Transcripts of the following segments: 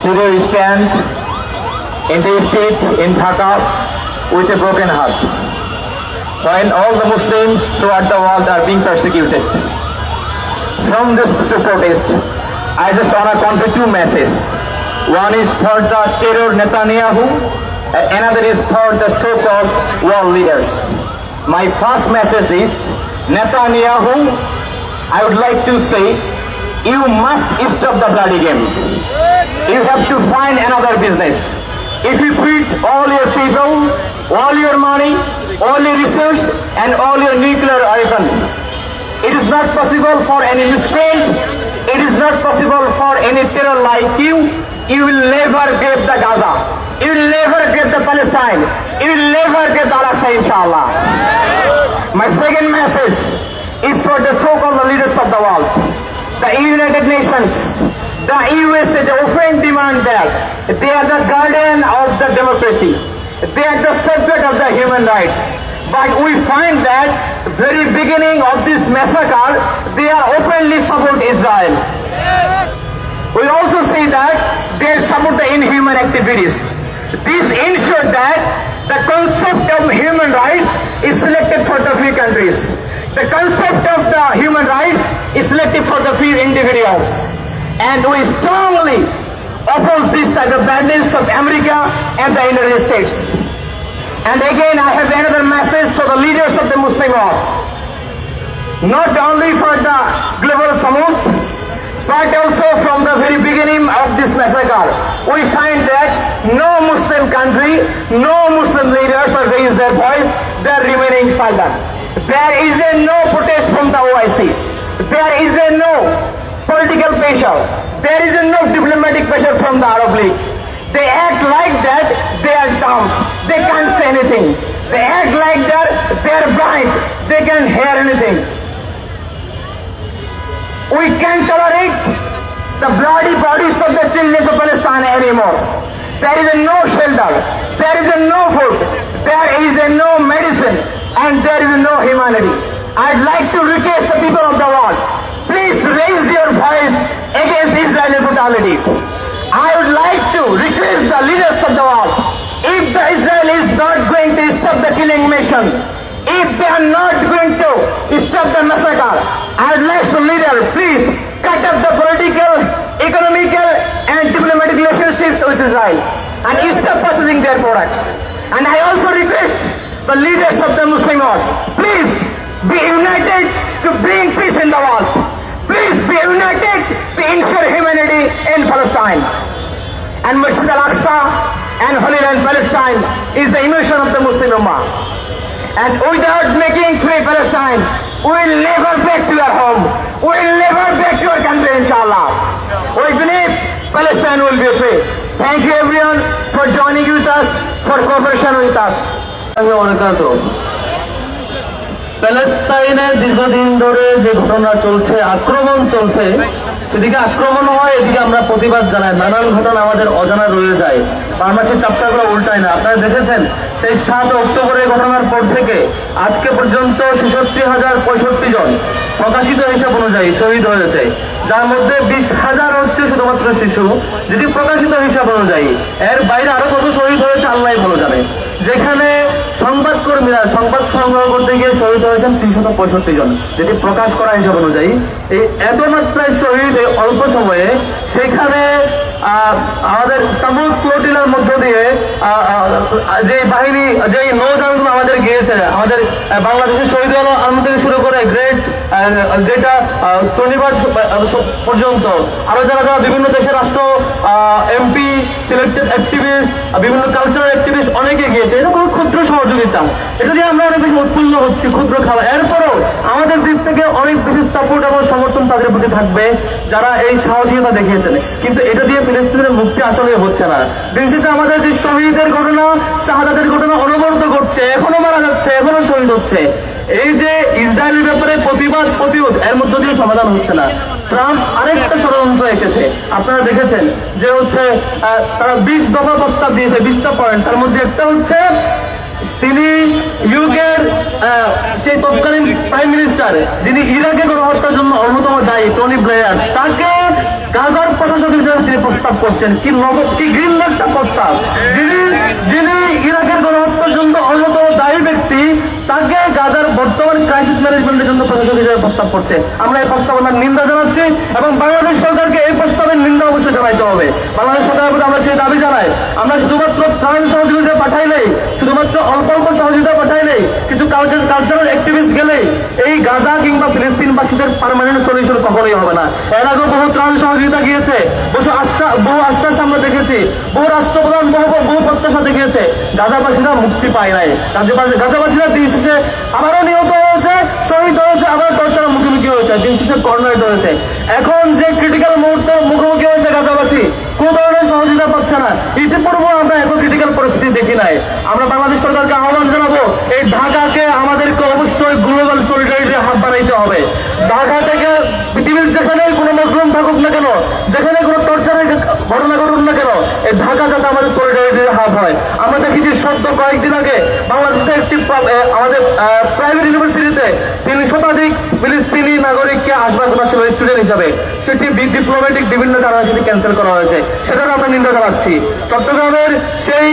Today we stand in the state in Dhaka with a broken heart. When all the Muslims throughout the world are being persecuted. From this to protest, I just want to convey two messages. One is for the terror Netanyahu, and another is for the so-called world leaders. My first message is Netanyahu, I would like to say, you must stop the bloody game you have to find another business. If you put all your people, all your money, all your research, and all your nuclear weapon, it is not possible for any miscreant, it is not possible for any terror like you, you will never get the Gaza. You will never get the Palestine. You will never get the Al-Aqsa, inshallah. My second message is for the so-called leaders of the world, the United Nations, the USA, they often demand that they are the guardian of the democracy. They are the subject of the human rights. But we find that very beginning of this massacre, they are openly support Israel. We also see that they support the inhuman activities. This ensures that the concept of human rights is selected for the few countries. The concept of the human rights is selected for the few individuals. And we strongly oppose this type of badness of America and the United States. And again, I have another message for the leaders of the Muslim world. Not only for the global summit, but also from the very beginning of this massacre, we find that no Muslim country, no Muslim leaders have raised their voice, they are remaining silent. There is a no protest from the OIC. There is a no political pressure. There is no diplomatic pressure from the Arab League. They act like that, they are dumb. They can't say anything. They act like that, they are blind. They can't hear anything. We can't tolerate the bloody bodies of the children of Palestine anymore. There is no shelter, there is no food, there is no medicine, and there is no humanity. I'd like to request the people of the world, Brutality. I would like to request the leaders of the world, if the Israel is not going to stop the killing mission, if they are not going to stop the massacre, I would like the leader, please cut up the political, economical, and diplomatic relationships with Israel and stop purchasing their products. And I also request the leaders of the Muslim world, please be united to bring peace in the world. Please be united to ensure humanity in Palestine. And Masjid al-Aqsa and Holy Land Palestine is the emotion of the Muslim Ummah. And without making free Palestine, we will never back to our home. We will never back to our country, inshallah. We believe Palestine will be free. Thank you everyone for joining with us, for cooperation with us. প্যালেস্তাইনে দীর্ঘদিন ধরে যে ঘটনা চলছে, আক্রমণ চলছে, সেদিকে আক্রমণ হয়, এদিকে আমরা প্রতিবাদ জানাই। নানান ঘটনা আমাদের অজানা রয়ে যায়। ফার্মাসির চাপটাগুলো উল্টায় না। আপনারা দেখেছেন, সেই সাত অক্টোবরের ঘটনার পর থেকে আজকে পর্যন্ত ছেষট্টি হাজার পঁয়ষট্টি জন প্রকাশিত হিসাব অনুযায়ী শহীদ হয়েছে। যার মধ্যে বিশ হাজার হচ্ছে শুধুমাত্র শিশু, যেটি প্রকাশিত হিসাব অনুযায়ী। এর বাইরে আরও কত শহীদ হয়েছে আল্লাহ ভালো জানে। যেখানে সংবাদকর্মীরা, সংবাদ সংগ্রহ শহীদ হয়েছেন তিনশত পঁয়ষট্টি জন। যেটি প্রকাশ করা হিসাব অনুযায়ী, এই এত মাত্রায় শহীদ এই অল্প সময়ে, সেখানে আমাদের তাবুক ফ্লোটিলার মধ্য দিয়ে যে বাহিনী, যে নৌযানগুলো আমাদের গিয়েছে, আমাদের বাংলাদেশের শহীদ আলম থেকে শুরু করে গ্রেট যেটা শনিবার পর্যন্ত। আরও যারা যারা বিভিন্ন দেশের রাষ্ট্র এমপি, সিলেক্টেড অ্যাক্টিভিস্ট বিভিন্ন কালচারাল অ্যাক্টিভিস্ট অনেকে গিয়েছে ক্ষুদ্র সহযোগিতা এটা দিয়ে আমরা অনেক বেশি উৎফুল্ল হচ্ছি, ক্ষুদ্র খাবার। এরপরও আমাদের দিক থেকে অনেক বেশি সাপোর্ট এবং সমর্থন তাদের প্রতি থাকবে যারা এই সাহসিকতা দেখিয়েছেন। কিন্তু এটা দিয়ে ফিলিস্তিনের মুক্তি আসলে হচ্ছে না। দিন শেষে আমাদের যে শহীদের ঘটনা, শাহাদাতের ঘটনা অনবরত ঘটছে এখনও মারা যাচ্ছে, এখনও শহীদ হচ্ছে। এই যে ইসরায়েলের ব্যাপারে প্রতিবাদ, প্রতিরোধ, এর মধ্য দিয়ে সমাধান হচ্ছে না। ট্রাম্প আরেকটা ষড়যন্ত্র এঁকেছে। আপনারা দেখেছেন যে হচ্ছে তারা বিশ দফা প্রস্তাব দিয়েছে, বিশটা পয়েন্ট। তার মধ্যে একটা হচ্ছে তিনি ইউকের সেই তৎকালীন প্রাইম মিনিস্টার যিনি ইরাকে গণহত্যার জন্য অন্যতম দায়ী, টনি ব্লেয়ার, তাকে গাজার প্রশাসক হিসেবে তিনি প্রস্তাব করছেন। কি নগদ কি গ্রিন একটা প্রস্তাব? যিনি যিনি ইরাকের গণহত্যার জন্য অন্যতম দায়ী ব্যক্তি তাকে গাজার বর্তমান ক্রাইসিস ম্যানেজমেন্টের জন্য প্রশাসক হিসেবে প্রস্তাব করছে। আমরা এই প্রস্তাবনার নিন্দা জানাচ্ছি এবং বাংলাদেশ সরকারকে এই প্রস্তাবের নিন্দা অবশ্যই জানাইতে হবে। বাংলাদেশ সরকারের প্রতি আমরা সেই দাবি জানাই। আমরা শুধুমাত্র ত্রাণ সহযোগিতা পাঠাইলেই শুধুমাত্র অল্প অল্প সহযোগিতা পাঠাইলেই কিছু কালচারাল অ্যাক্টিভিস্ট গেলেই এই গাজা কিংবা ফিলিস্তিনবাসীদের পার্মানেন্ট সলিউশন কখনোই হবে না। এর আগেও বহু ত্রাণ সহযোগিতা গিয়েছে, বহু আশ্বাস বহু আশ্বাস আমরা দেখেছি, বহু রাষ্ট্রপ্রধান, বহু বহু প্রত্যাশা দেখিয়েছে, গাজাবাসীরা মুক্তি পায় নাই। গাজাবাসীরা দিন শেষে আবারও নিহত হয়েছে, শহীদ হয়েছে আবার টর্চারের মুখোমুখি হয়েছে, দিন শেষে কর্নারেট হয়েছে। এখন যে ক্রিটিক্যাল মুহূর্তে মুখোমুখি হয়েছে গাজাবাসী, কোন ধরনের সহযোগিতা পাচ্ছে না। ইতিপূর্বে আমরা এত ক্রিটিক্যাল পরিস্থিতি দেখি নাই। আমরা বাংলাদেশ সরকারকে আহ্বান জানাব এই ঢাকাকে আমাদেরকে অবশ্যই গ্লোবাল সলিডারিটির হাত বানাইতে হবে ঢাকা থেকে পৃথিবীর যেখানে কোনো মজলুম থাকুক না কেন যেখানে কোনো টর্চারের ঘটনা ঘটুক না কেন এই ঢাকা যাতে আমাদের সলিডারিটির হাত হয়। আমরা দেখেছি সদ্য কয়েকদিন আগে বাংলাদেশের একটি আমাদের প্রাইভেট ইউনিভার্সিটিতে তিন শতাধিক ফিলিস্তিনি নাগরিককে আসবার কথা ছিল স্টুডেন্ট হিসাবে। সেটি ডিপ্লোম্যাটিক বিভিন্ন কারণে সেটি ক্যান্সেল করা হয়েছে। সেটারও আমরা নিন্দা জানাচ্ছি। চট্টগ্রামের সেই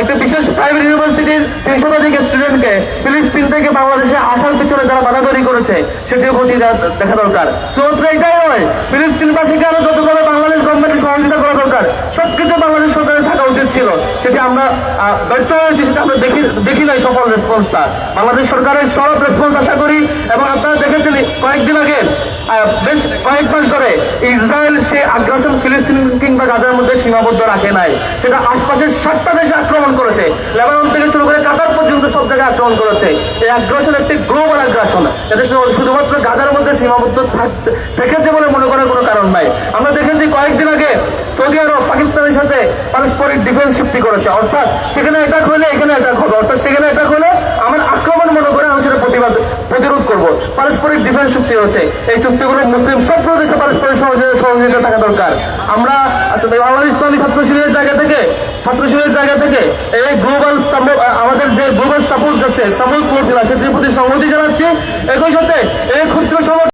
একটা বিশেষ প্রাইভেট ইউনিভার্সিটির তিন শতাধিক স্টুডেন্টকে ফিলিস্তিন থেকে বাংলাদেশে আসার পিছনে যারা বাধাগরি করেছে, সেটিও ক্ষতি দেখা দরকার। শুধুমাত্র এটাই নয়, ফিলিস্তিনবাসীকে আরও যতভাবে বাংলাদেশ গভর্নমেন্টের সহযোগিতা করা দরকার, সবকিছু বাংলাদেশ ছিল, সেটি আমরা ব্যর্থ হয়েছি, সেটা আমরা দেখি দেখি নাই সফল রেসপন্সটা বাংলাদেশ সরকারের সব রেসপন্স আশা করি, এবং আপনারা দেখেছেন কয়েকদিন আগে বেশ কয়েক মাস ধরে ইসরায়েল সে আগ্রাসন ফিলিস্তিন কিংবা গাজার মধ্যে সীমাবদ্ধ রাখে নাই। সেটা আশপাশের সাতটা দেশে আক্রমণ করেছে। লেবানন থেকে শুরু করে কাতার পর্যন্ত সব জায়গায় আক্রমণ করেছে। এই আগ্রাসন একটি গ্লোবাল আগ্রাসন। যাতে শুধুমাত্র গাজার মধ্যে সীমাবদ্ধ থেকেছে বলে মনে করার কোনো কারণ নাই। আমরা দেখেছি কয়েকদিন আগে সৌদি আরব পাকিস্তানের সাথে ডিফেন্স চুক্তি করেছে। অর্থাৎ সেখানে অ্যাটাক হলে এখানে অ্যাটাক হবে। অর্থাৎ সেখানে অ্যাটাক হলে আমার আক্রমণ মনে করে আমি সেটা প্রতিবাদ, প্রতিরোধ করব। পারস্পরিক ডিফেন্স চুক্তি হচ্ছে এই চুক্তিগুলো মুসলিম সব প্রদেশে পারস্পরিক সহযোগিতা সহযোগিতা থাকা দরকার। আমরা আসলে বাংলাদেশ, ইসলামী ছাত্র শিবিরের জায়গা থেকে, ছাত্র শিবিরের জায়গা থেকে এই গ্লোবাল আমাদের যে গ্লোবাল সাপোর্ট আছে সাপোর্ট করছিল সেটির প্রতি সংহতি জানাচ্ছি। একই সাথে এই ক্ষুদ্র সমাজ